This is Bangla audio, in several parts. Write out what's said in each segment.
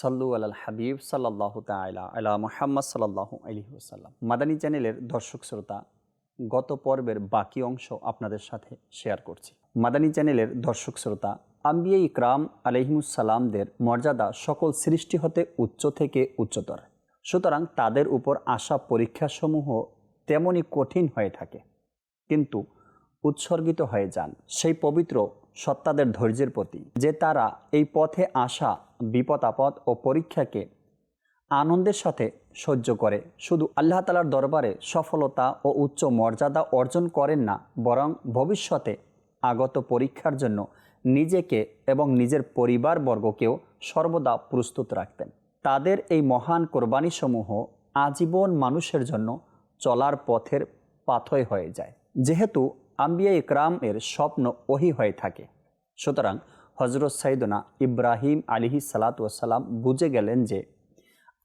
সাল্লু আল হাবিব সাল্লাহ তালা আলা মোহাম্মদ সাল্লাহ আলহি ওসাল্লাম মাদানী চ্যানেলের দর্শক শ্রোতা, গত পর্বের বাকি অংশ আপনাদের সাথে শেয়ার করছি। মাদানী চ্যানেলের দর্শক শ্রোতা, আম্বিয়া ইকরাম আলহিমুসাল্লামদের মর্যাদা সকল সৃষ্টি হতে উচ্চ থেকে উচ্চতর। সুতরাং তাদের উপর আসা পরীক্ষাসমূহ তেমনই কঠিন হয়ে থাকে। কিন্তু উৎসর্গিত হয়ে যান। সেই পবিত্র সত্তাদের ধৈর্যের প্রতি, যে তারা এই পথে আসা বিপদ আপদ ও পরীক্ষাকে আনন্দের সাথে সহ্য করে। শুধু আল্লাহ তালার দরবারে সফলতা ও উচ্চ মর্যাদা অর্জন করেন না, বরং ভবিষ্যতে আগত পরীক্ষার জন্য নিজেকে এবং নিজের পরিবারবর্গকেও সর্বদা প্রস্তুত রাখতেন। তাদের এই মহান কোরবানিসমূহ আজীবন মানুষের জন্য চলার পথের পাথয় হয়ে যায়। যেহেতু আম্বিয়া ইকরাম এর স্বপ্ন ওহি হয়ে থাকে। সুতরাং হজরত সাইদনা ইব্রাহিম আলিহি সালাতাম বুঝে গেলেন যে,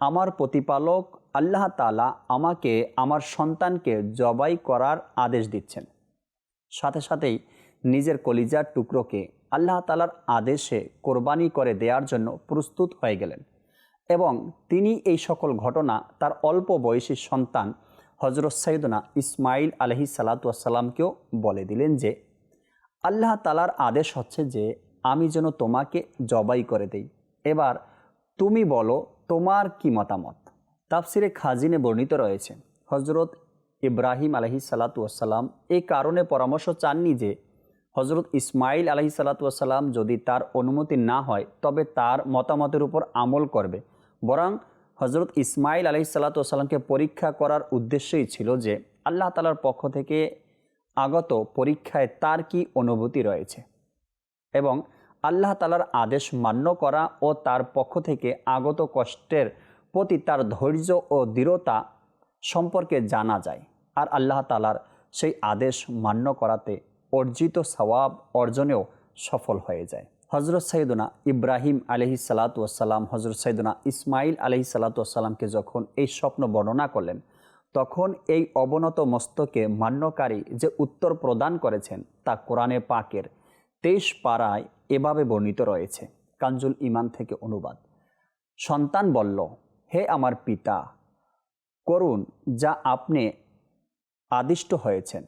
আমার প্রতিপালক আল্লাহ তালা আমাকে আমার সন্তানকে জবাই করার আদেশ দিচ্ছেন। সাথে সাথেই নিজের কলিজার টুকরোকে আল্লাহ তালার আদেশে কোরবানি করে দেওয়ার জন্য প্রস্তুত হয়ে গেলেন এবং তিনি এই সকল ঘটনা তার অল্প বয়সী সন্তান হজরত সাইদনা ইসমাইল আলহি সালাতামকেও বলে দিলেন যে, আল্লাহ তালার আদেশ হচ্ছে যে, আমি যেন তোমাকে জবাই করে দেই। এবার তুমি বলো, তোমার কি মতামত? তাফসিরে খাজিনে বর্ণিত রয়েছে হজরত ইব্রাহিম আলহি সালাতাম এই কারণে পরামর্শ চাননি যে হজরত ইসমাইল আলহি সালাতাম যদি তার অনুমতি না হয়, তবে তার মতামতের উপর আমল করবে। বরং হজরত ইসমাইল আলহি সাল্লাতামকে পরীক্ষা করার উদ্দেশ্যই ছিল যে আল্লাহ তালার পক্ষ থেকে আগত পরীক্ষায় তার কি অনুভূতি রয়েছে এবং আল্লাহ তালার আদেশ মান্য করা ও তার পক্ষ থেকে আগত কষ্টের প্রতি তার ধৈর্য ও দৃঢ়তা সম্পর্কে জানা যায় আর আল্লাহ তালার সেই আদেশ মান্য করাতে অর্জিত সওয়াব অর্জনেও সফল হয়ে যায়। হজরত সৈদুনা ইব্রাহিম আলহি সালাতাম হজরত সৈদুনা ইসমাইল আলহি সালাতামকে যখন এই স্বপ্ন বর্ণনা করলেন, তখন এই অবনত মস্তকে মান্যকারী যে উত্তর প্রদান করেছেন তা কোরআনে পাকের তেইশ পাড়ায় এভাবে বর্ণিত রয়েছে কাঞ্জুল ইমান থেকে অনুবাদ। সন্তান বলল, হে আমার পিতা, করুন যা আপনি আদিষ্ট হয়েছেন।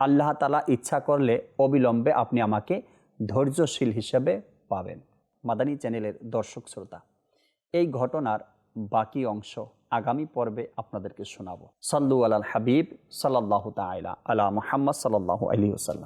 আল্লাহ তালা ইচ্ছা করলে অবিলম্বে আপনি আমাকে ধৈর্যশীল হিসাবে পাবেন। মাদানী চ্যানেলের দর্শক শ্রোতা, এই ঘটনার বাকি অংশ আগামী পর্বে আপনাদেরকে শোনাব। সাল্লু আল হাবিব সাল্লাহ তাইলা আলা মোহাম্মদ সাল্লাহ আলী ওসাল্লাম